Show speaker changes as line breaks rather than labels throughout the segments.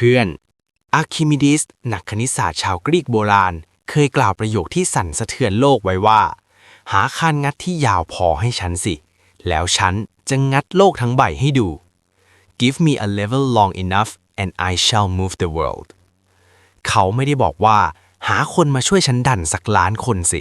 พื่อนอาร์คิมิดิสนักคณิตศาสตร์ชาวกรีกโบราณ เคยกล่าวประโยคที่สั่นสะเทือนโลกไว้ว่า หาคานงัดที่ยาวพอให้ฉันสิ แล้วฉันจะงัดโลกทั้งใบให้ดู Give me a level long enough and I shall move the world เขาไม่ได้บอกว่า หาคนมาช่วยฉันดันสักล้านคนสิ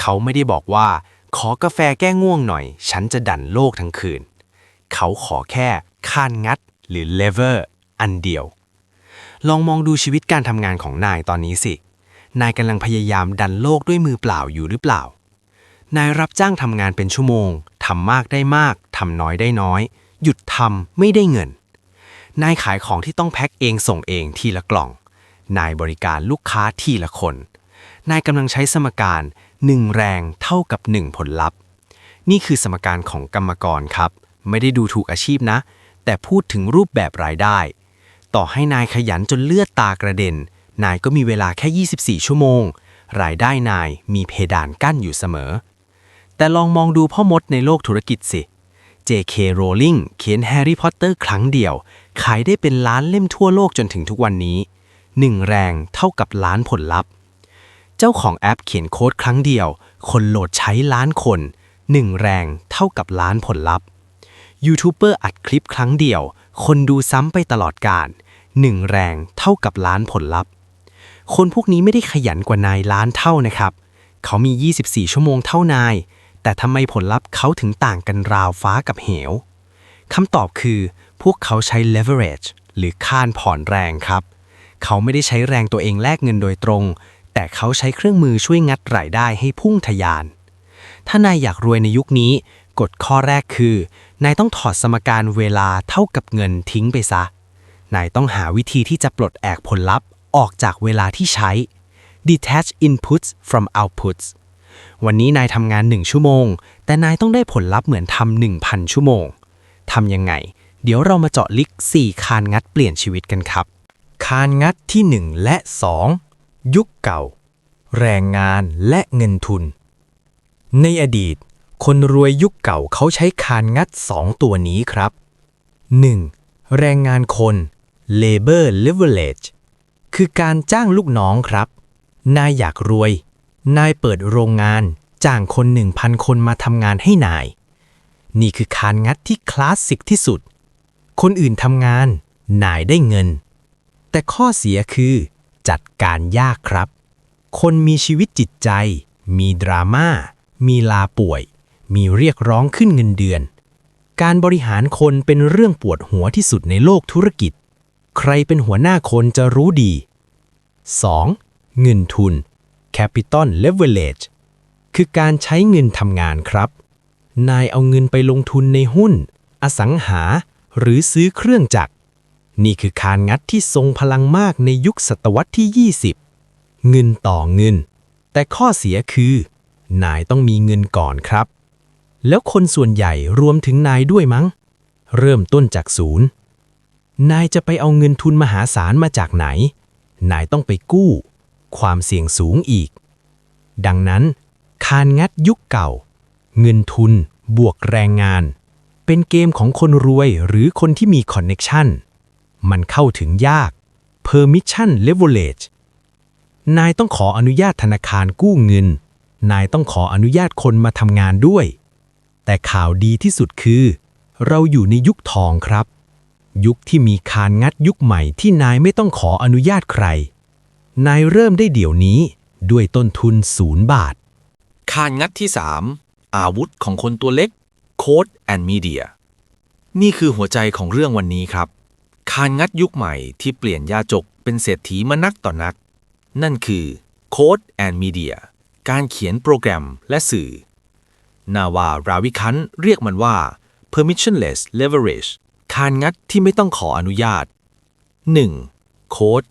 เขาไม่ได้บอกว่า ขอกาแฟแก้ง่วงหน่อย ฉันจะดันโลกทั้งคืน เขาขอแค่คานงัดหรือ lever อันเดียว ลองมองดูชีวิตการทำงานของนายตอนนี้สิ นายกำลังพยายามดันโลกด้วยมือเปล่าอยู่หรือเปล่า นายรับจ้างทำงานเป็นชั่วโมง ทำมากได้มาก ทำน้อยได้น้อย หยุดทำไม่ได้เงิน นายขายของที่ต้องแพ็คเองส่งเองทีละกล่อง นายบริการลูกค้าทีละคน นายกำลังใช้สมการ1แรงเท่ากับ1ผลลัพธ์ นี่คือสมการของกรรมกรครับ ไม่ได้ดูถูกอาชีพนะ แต่พูดถึงรูปแบบรายได้ ต่อให้นายขยันจนเลือดตากระเด็น นายก็มีเวลาแค่ 24 ชั่วโมง รายได้นายมีเพดานกั้นอยู่เสมอ แต่ลองมองดูพ่อมดในโลกธุรกิจสิ J.K. Rowling เขียนแฮร์รี่พอตเตอร์ครั้งเดียว ขายได้เป็นล้านเล่มทั่วโลกจนถึงทุกวันนี้1แรงเท่ากับล้านผลลัพธ์ เจ้าของแอปเขียนโค้ดครั้งเดียว คนโหลดใช้ล้านคน1แรงเท่ากับล้านผลลัพธ์ยูทูบเบอร์อัดคลิปครั้งเดียว คนดูซ้ำไปตลอดการ 1 แรงเท่ากับล้านผลลัพธ์ คนพวกนี้ไม่ได้ขยันกว่านายล้านเท่านะครับ เขามี 24 ชั่วโมงเท่านาย แต่ทำไมผลลัพธ์เขาถึงต่างกันราวฟ้ากับเหวคำตอบคือ พวกเขาใช้ leverage หรือค่านผ่อนแรงครับ เขาไม่ได้ใช้แรงตัวเองแลกเงินโดยตรง แต่เขาใช้เครื่องมือช่วยงัดรายได้ให้พุ่งทะยาน ถ้านายอยากรวยในยุคนี้ กฎข้อแรกคือ นายต้องถอดสมการเวลาเท่ากับเงินทิ้งไปซะ นายต้องหาวิธีที่จะปลดแอกผลลัพธ์ออกจากเวลาที่ใช้ detach inputs from outputs วันนี้นายทำงาน 1 ชั่วโมง แต่นายต้องได้ผลลัพธ์เหมือนทำ1,000 ชั่วโมง ทำยังไง เดี๋ยวเรามาเจาะลึก 4 คานงัดเปลี่ยนชีวิตกันครับ
คานงัดที่ 1 และ 2 ยุคเก่า แรงงานและเงินทุน ในอดีต คนรวยยุคเก่าเขาใช้คานงัด 2 ตัวนี้ครับ 1. แรงงานคน labor leverage คือการจ้างลูกน้องครับ นายอยากรวย นายเปิดโรงงาน จ้างคน 1,000 คนมาทำงานให้นาย นี่คือคานงัดที่คลาสสิกที่สุด คนอื่นทำงาน นายได้เงิน แต่ข้อเสียคือ จัดการยากครับ คนมีชีวิตจิตใจ มีดราม่า มีลาป่วย มีเรียกร้องขึ้นเงินเดือน การบริหารคนเป็นเรื่องปวดหัวที่สุดในโลกธุรกิจ ใครเป็นหัวหน้าคนจะรู้ดี 2. เงินทุน Capital Leverage คือการใช้เงินทำงานครับ นายเอาเงินไปลงทุนในหุ้น อสังหา หรือซื้อเครื่องจักร นี่คือคานงัดที่ทรงพลังมากในยุคศตวรรษที่ 20 เงินต่อเงิน แต่ข้อเสียคือ นายต้องมีเงินก่อนครับ แล้วคนส่วนใหญ่รวมถึงนายด้วยมั้ง เริ่มต้นจากศูนย์ นายจะไปเอาเงินทุนมหาศาลมาจากไหน นายต้องไปกู้ ความเสี่ยงสูงอีก ดังนั้น คานงัดยุคเก่า เงินทุน บวกแรงงาน เป็นเกมของคนรวยหรือคนที่มีคอนเน็กชันมันเข้าถึงยาก Permission Leverage นายต้องขออนุญาตธนาคารกู้เงิน นายต้องขออนุญาตคนมาทำงานด้วย แต่ข่าวดีที่สุดคือ เราอยู่ในยุคทองครับ ยุคที่มีคานงัดยุคใหม่ที่นายไม่ต้องขออนุญาตใคร นายเริ่มได้เดี๋ยวนี้ด้วยต้นทุนศูนย์บาท
คานงัดที่ 3 อาวุธของคนตัวเล็ก Code and Media นี่คือหัวใจของเรื่องวันนี้ครับ คานงัดยุคใหม่ที่เปลี่ยนยาจกเป็นเศรษฐีมานักต่อนัก นั่นคือ Code and Media การเขียนโปรแกรมและสื่อ นาวาราวิคันเรียกมันว่า permissionless leverage คานงัดที่ไม่ต้องขออนุญาต 1. โค้ด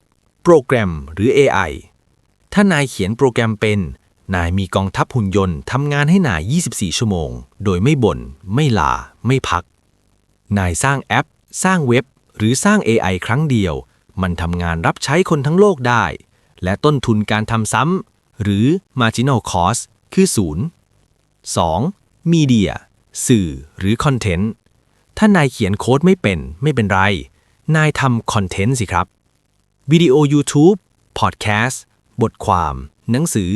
โปรแกรมหรือ AI ถ้านายเขียนโปรแกรมเป็น นายมีกองทัพหุ่นยนต์ทำงานให้นาย 24 ชั่วโมง โดยไม่บน่น ไม่ลา ไม่พัก นายสร้างแอป สร้างเว็บ หรือสร้าง AI ครั้งเดียว มันทำงานรับใช้คนทั้งโลกได้ และต้นทุนการทำซ้ำ หรือ marginal cost คือศูนย์ 2. Media สื่อหรือคอนเทนต์ ถ้านายเขียนโค้ดไม่เป็นไม่เป็นไร นายทำคอนเทนต์สิครับ วิดีโอ YouTube พอดแคสต์ บทความ หนังสือ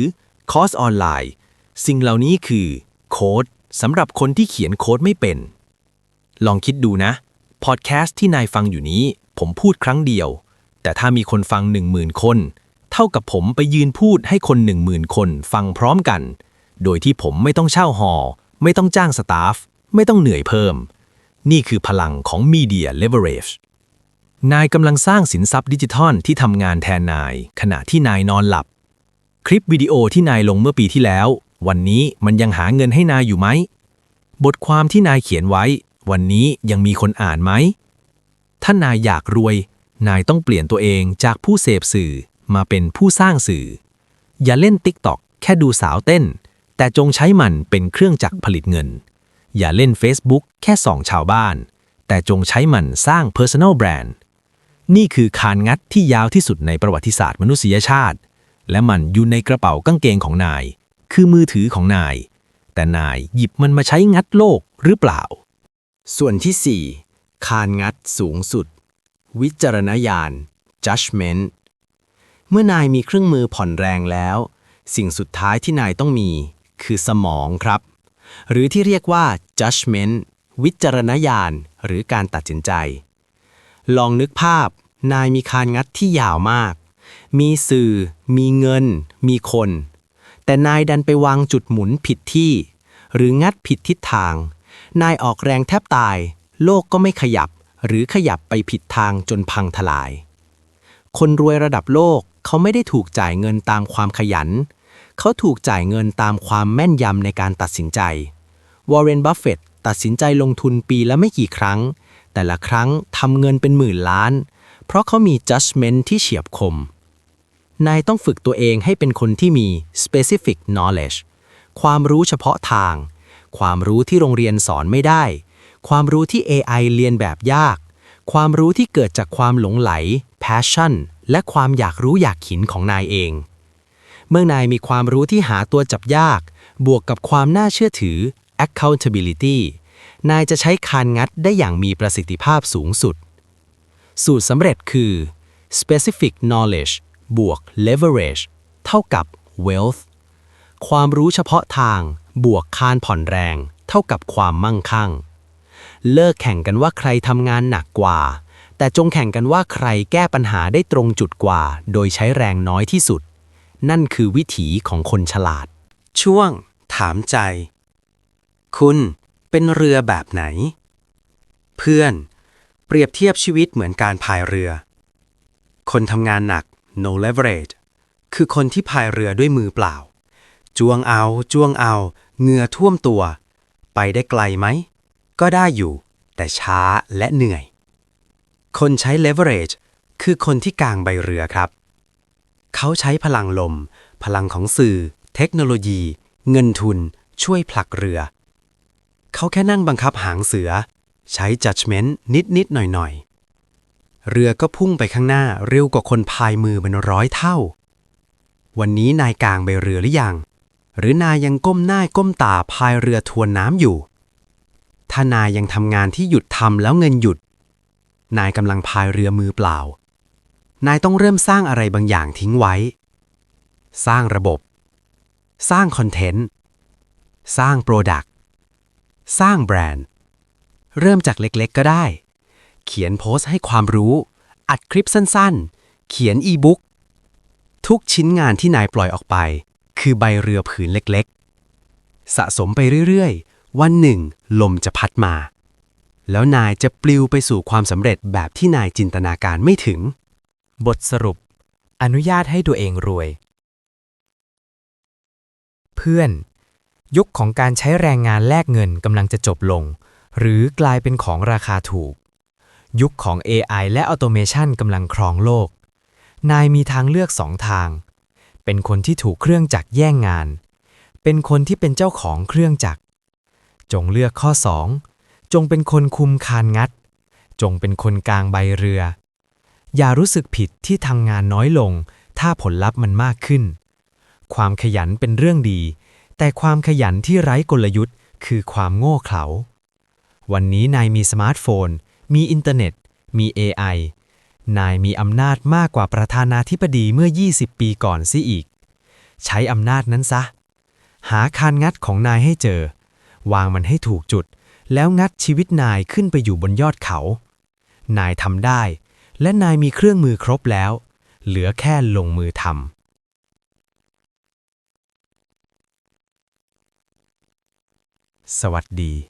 คอร์สออนไลน์ สิ่งเหล่านี้คือ โค้ดสำหรับคนที่เขียนโค้ดไม่เป็น ลองคิดดูนะ พอดแคสต์ที่นายฟังอยู่นี้ ผมพูดครั้งเดียว แต่ถ้ามีคนฟัง 10,000 คน เท่ากับผมไปยืนพูดให้คน 10,000 คนฟังพร้อมกัน โดยที่ผมไม่ต้องเช่าหอ ไม่ต้องจ้างสตาฟ ไม่ต้องเหนื่อยเพิ่ม นี่คือพลังของ Media Leverage นายกำลังสร้างสินทรัพย์ดิจิทัลที่ทำงานแทนนาย ขณะที่นายนอนหลับ คลิปวิดีโอที่นายลงเมื่อปีที่แล้ว วันนี้มันยังหาเงินให้นายอยู่ไหม บทความที่นายเขียนไว้ วันนี้ยังมีคนอ่านไหม ถ้านายอยากรวย นายต้องเปลี่ยนตัวเองจากผู้เสพสื่อมาเป็นผู้สร้างสื่อ อย่าเล่น TikTok แค่ดูสาวเต้น แต่จงใช้มันเป็นเครื่องจักรผลิตเงิน อย่าเล่น Facebook แค่ส่องชาวบ้าน แต่จงใช้มันสร้าง Personal Brand นี่คือคานงัดที่ยาวที่สุดในประวัติศาสตร์มนุษยชาติ และมันอยู่ในกระเป๋ากางเกงของนาย คือมือถือของนาย แต่นายหยิบมันมาใช้งัดโลกหรือเปล่า
ส่วนที่ 4 คานงัดสูงสุด วิจารณญาณ judgment เมื่อนายมีเครื่องมือผ่อนแรงแล้ว สิ่งสุดท้ายที่นายต้องมี คือสมองครับ หรือที่เรียกว่า judgment วิจารณญาณ หรือการตัดสินใจ ลองนึกภาพ นายมีคานงัดที่ยาวมาก มีสื่อ มีเงิน มีคน แต่นายดันไปวางจุดหมุนผิดที่ หรืองัดผิดทิศทาง นายออกแรงแทบตาย โลกก็ไม่ขยับ หรือขยับไปผิดทางจนพังทลาย คนรวยระดับโลกเขาไม่ได้ถูกจ่ายเงินตามความขยัน เขาถูกจ่ายเงินตามความแม่นยำในการตัดสินใจ วอร์เรน บัฟเฟตต์ตัดสินใจลงทุนปีละไม่กี่ครั้ง แต่ละครั้งทำเงินเป็นหมื่นล้าน เพราะเขามี judgment ที่เฉียบคม นายต้องฝึกตัวเองให้เป็นคนที่มี specific knowledge ความรู้เฉพาะทาง ความรู้ที่โรงเรียนสอนไม่ได้ ความรู้ที่ AI เรียนแบบยาก ความรู้ที่เกิดจากความหลงไหล passion และความอยากรู้อยากขินของนายเอง เมื่อนายมีความรู้ที่หาตัวจับยาก บวกกับความน่าเชื่อถือ accountability นายจะใช้คานงัดได้อย่างมีประสิทธิภาพสูงสุด สูตรสำเร็จคือ specific knowledge บวก leverage เท่ากับ wealth ความรู้เฉพาะทาง บวกคานผ่อนแรง เท่ากับความมั่งคั่ง เลิกแข่งกันว่าใครทำงานหนักกว่า แต่จงแข่งกันว่าใครแก้ปัญหาได้ตรงจุดกว่า โดยใช้แรงน้อยที่สุด นั่นคือวิถีของคนฉลาด ช่วง ถามใจ คุณเป็นเรือแบบไหน เพื่อน เปรียบเทียบชีวิตเหมือนการพายเรือ คนทำงานหนัก no leverage คือคนที่พายเรือด้วยมือเปล่า จ้วงเอา จ้วงเอา เหงื่อท่วมตัว ไปได้ไกลไหม ก็ได้อยู่ แต่ช้าและเหนื่อย คนใช้ leverage คือคนที่กางใบเรือครับ เขาใช้พลังลม พลังของสื่อ เทคโนโลยี เงินทุน ช่วยผลักเรือ เขาแค่นั่งบังคับหางเสือ ใช้ judgment นิดนิดๆหน่อยหน่อยๆเรือก็พุ่งไปข้างหน้าเร็วกว่าคนพายมือเป็นร้อยเท่า วันนี้นายกลางใบเรือหรือยัง หรือนายยังก้มหน้าก้มตาพายเรือทวนน้ำอยู่ ถ้านายยังทำงานที่หยุดทำแล้วเงินหยุด นายกำลังพายเรือมือเปล่า นายต้องเริ่มสร้างอะไรบางอย่างทิ้งไว้ สร้างระบบ สร้างคอนเทนต์ สร้างโปรดักต์สร้างแบรนด์ เริ่มจากเล็กๆก็ได้ เขียนโพสต์ให้ความรู้ อัดคลิปสั้นๆ เขียนอีบุ๊กทุกชิ้นงานที่นายปล่อยออกไป คือใบเรือผืนเล็กๆ สะสมไปเรื่อยๆ วันหนึ่ง ลมจะพัดมา แล้วนายจะปลิวไปสู่ความสำเร็จแบบที่นายจินตนาการไม่ถึง
บทสรุป อนุญาตให้ตัวเองรวย เพื่อน ยุคของการใช้แรงงานแลกเงินกำลังจะจบลง หรือกลายเป็นของราคาถูก ยุคของ AI และออโตเมชันกำลังครองโลก นายมีทางเลือกสองทาง เป็นคนที่ถูกเครื่องจักรแย่งงาน เป็นคนที่เป็นเจ้าของเครื่องจักร จงเลือกข้อ 2 จงเป็นคนคุมคานงัด จงเป็นคนกลางใบเรือ อย่ารู้สึกผิดที่ทำงานน้อยลง ถ้าผลลัพธ์มันมากขึ้น ความขยันเป็นเรื่องดี แต่ความขยันที่ไร้กลยุทธ์ คือความโง่เขลา วันนี้นายมีสมาร์ทโฟน มีอินเทอร์เน็ต มี AI นายมีอำนาจมากกว่าประธานาธิบดีเมื่อ 20 ปีก่อนซิอีก ใช้อำนาจนั้นซะ หาคานงัดของนายให้เจอ วางมันให้ถูกจุด แล้วงัดชีวิตนายขึ้นไปอยู่บนยอดเขา นายทำได้ และนายมีเครื่องมือครบแล้ว เหลือแค่ลงมือทำสวัสดี